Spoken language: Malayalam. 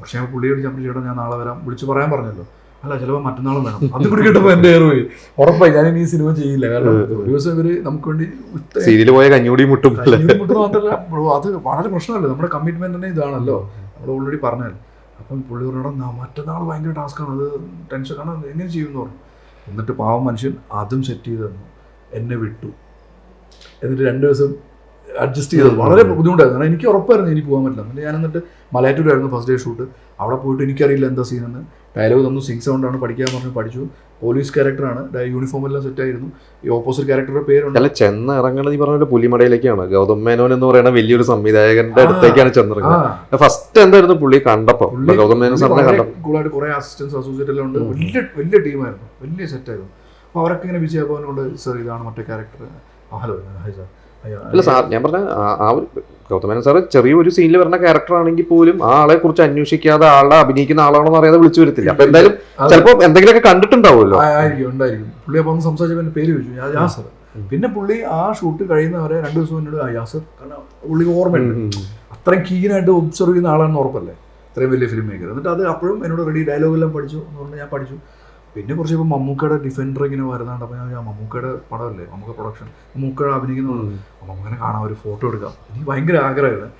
പക്ഷേ ഞാൻ പുള്ളിയോട് ഞാൻ ചേട്ടാ ഞാൻ നാളെ വരാം. വിളിച്ച് പറയാൻ പറഞ്ഞല്ലോ. അല്ല ചിലപ്പോൾ മറ്റന്നാളും വേണം അത് കൂടി കേട്ടപ്പോൾ എന്റെ ഏറ് പോയി. ഉറപ്പായി ഞാൻ ഇനി സിനിമ ചെയ്യില്ല. കാരണം ഒരു ദിവസം ഇവർ നമുക്ക് വേണ്ടി സീരിയൽ പോയ കഞ്ഞൂടി മുട്ടും. മാത്രമല്ല അത് വളരെ പ്രശ്നമല്ലേ? നമ്മുടെ കമ്മിറ്റ്മെന്റ് തന്നെ ഇതാണല്ലോ. നമ്മൾ ഓൾറെഡി പറഞ്ഞാൽ അപ്പം പുള്ളി പറഞ്ഞാൽ മറ്റന്നാൾ ഭയങ്കര ടാസ്ക്കാണ് അത് ടെൻഷൻ കാരണം എങ്ങനെ ചെയ്യും എന്ന് പറഞ്ഞു. എന്നിട്ട് പാവം മനുഷ്യൻ അതും സെറ്റ് ചെയ്ത് തന്നു. എന്നെ വിട്ടു. എന്നിട്ട് രണ്ട് ദിവസം അഡ്ജസ്റ്റ് ചെയ്തത്. വളരെ ബുദ്ധിമുട്ടായിരുന്നു. കാരണം എനിക്ക് ഉറപ്പായിരുന്നു എനിക്ക് പോകാൻ പറ്റില്ല. എന്നിട്ട് ഞാൻ എന്നിട്ട് മലയാറ്റൂരായിരുന്നു ഫസ്റ്റ് ഡേ ഷൂട്ട് അവിടെ പോയിട്ട് എനിക്കറിയില്ല എന്താ സീനെന്ന് ഡയലോഗ് തന്നു. സിങ് സൗണ്ടാണ് പഠിക്കാൻ പറഞ്ഞു പഠിച്ചു. പോലീസ് ക്യാരക്ടറാണ് യൂണിഫോം എല്ലാം സെറ്റ് ആയിരുന്നു. ഈ ഓപ്പോസിറ്റ് ക്യാരക്ടറുടെ പേരുണ്ട്. അല്ല ചെന്ന് ഇറങ്ങണത് ഈ പറഞ്ഞ പുലിമടയിലേക്കാണ്. ഗൗതം മേനോൻ എന്ന് പറയുന്ന വലിയൊരു സംവിധായകന്റെ അടുത്തേക്കാണ് ചെന്നിറങ്ങുന്നത്. ഫസ്റ്റ് എന്തായിരുന്നു പുള്ളി കണ്ടപ്പോ? ഗൗതം മേനോൻ സാറിനെ കണ്ടപ്പോൾ കുറെ അസിസ്റ്റൻസ് അസോസിയേറ്റ് എല്ലാം ഉണ്ട്. വലിയ വലിയ ടീമായിരുന്നു വലിയ സെറ്റായിരുന്നു അപ്പോൾ അവരൊക്കെ ഇങ്ങനെ വിജയ ഭവൻ സർ ഇതാണ് മറ്റേ ക്യാരക്ടർ ഹലോ ഹായ് സാർ അല്ല സാർ ഞാൻ പറഞ്ഞ ആ- ഒരു ഗൗതമേനൻ മേനോൻ സാറ് ചെറിയൊരു സീനിൽ വരുന്ന ക്യാരക്ടർ ആണെങ്കിൽ പോലും ആ ആളെ കുറിച്ച് അന്വേഷിക്കാതെ ആളെ അഭിനയിക്കുന്ന ആളാണെന്ന് അറിയാതെ വിളിച്ചു വരത്തില്ല. അപ്പൊ എന്തായാലും. ചിലപ്പോ എന്തെങ്കിലുമൊക്കെ കണ്ടിട്ടുണ്ടാവുമല്ലോ. ആയിരിക്കും ഉണ്ടായിരിക്കും. പുള്ളി അപ്പം ഒന്ന് സംസാരിച്ചപ്പോൾ എന്റെ പേര് ചോദിച്ചു. യാസർ പിന്നെ പുള്ളി ആ ഷൂട്ട് കഴിയുന്നവരെ രണ്ട് ദിവസം എന്നോട് ആ യാസർ കാരണം പുള്ളി ഓർമ്മയുണ്ട്. അത്രയും കീനായിട്ട് ഒബ്സർവ് ചെയ്യുന്ന ആളാണെന്ന് ഉറപ്പല്ലേ? ഇത്രയും വലിയ ഫിലിം മേക്കർ എന്നിട്ട് അത് അപ്പോഴും എന്നോട് റെഡി ഡയലോഗ് എല്ലാം പഠിച്ചു. എന്ന് പറഞ്ഞാൽ ഞാൻ പഠിച്ചു. പിന്നെ കുറച്ച് ഇപ്പോൾ മമ്മൂക്കയുടെ ഡിഫൻഡർ ഇങ്ങനെ വരുന്നുണ്ട്. അപ്പോൾ ഞാൻ മമ്മൂക്കയുടെ പടമല്ലേ? മമ്മൂക്ക പ്രൊഡക്ഷൻ മമ്മൂക്കയുടെ അഭിനയിക്കുന്ന മമ്മൂക്കനെ കാണാൻ ഒരു ഫോട്ടോ എടുക്കാം. എനിക്ക് ഭയങ്കര ആഗ്രഹമായിരുന്നു.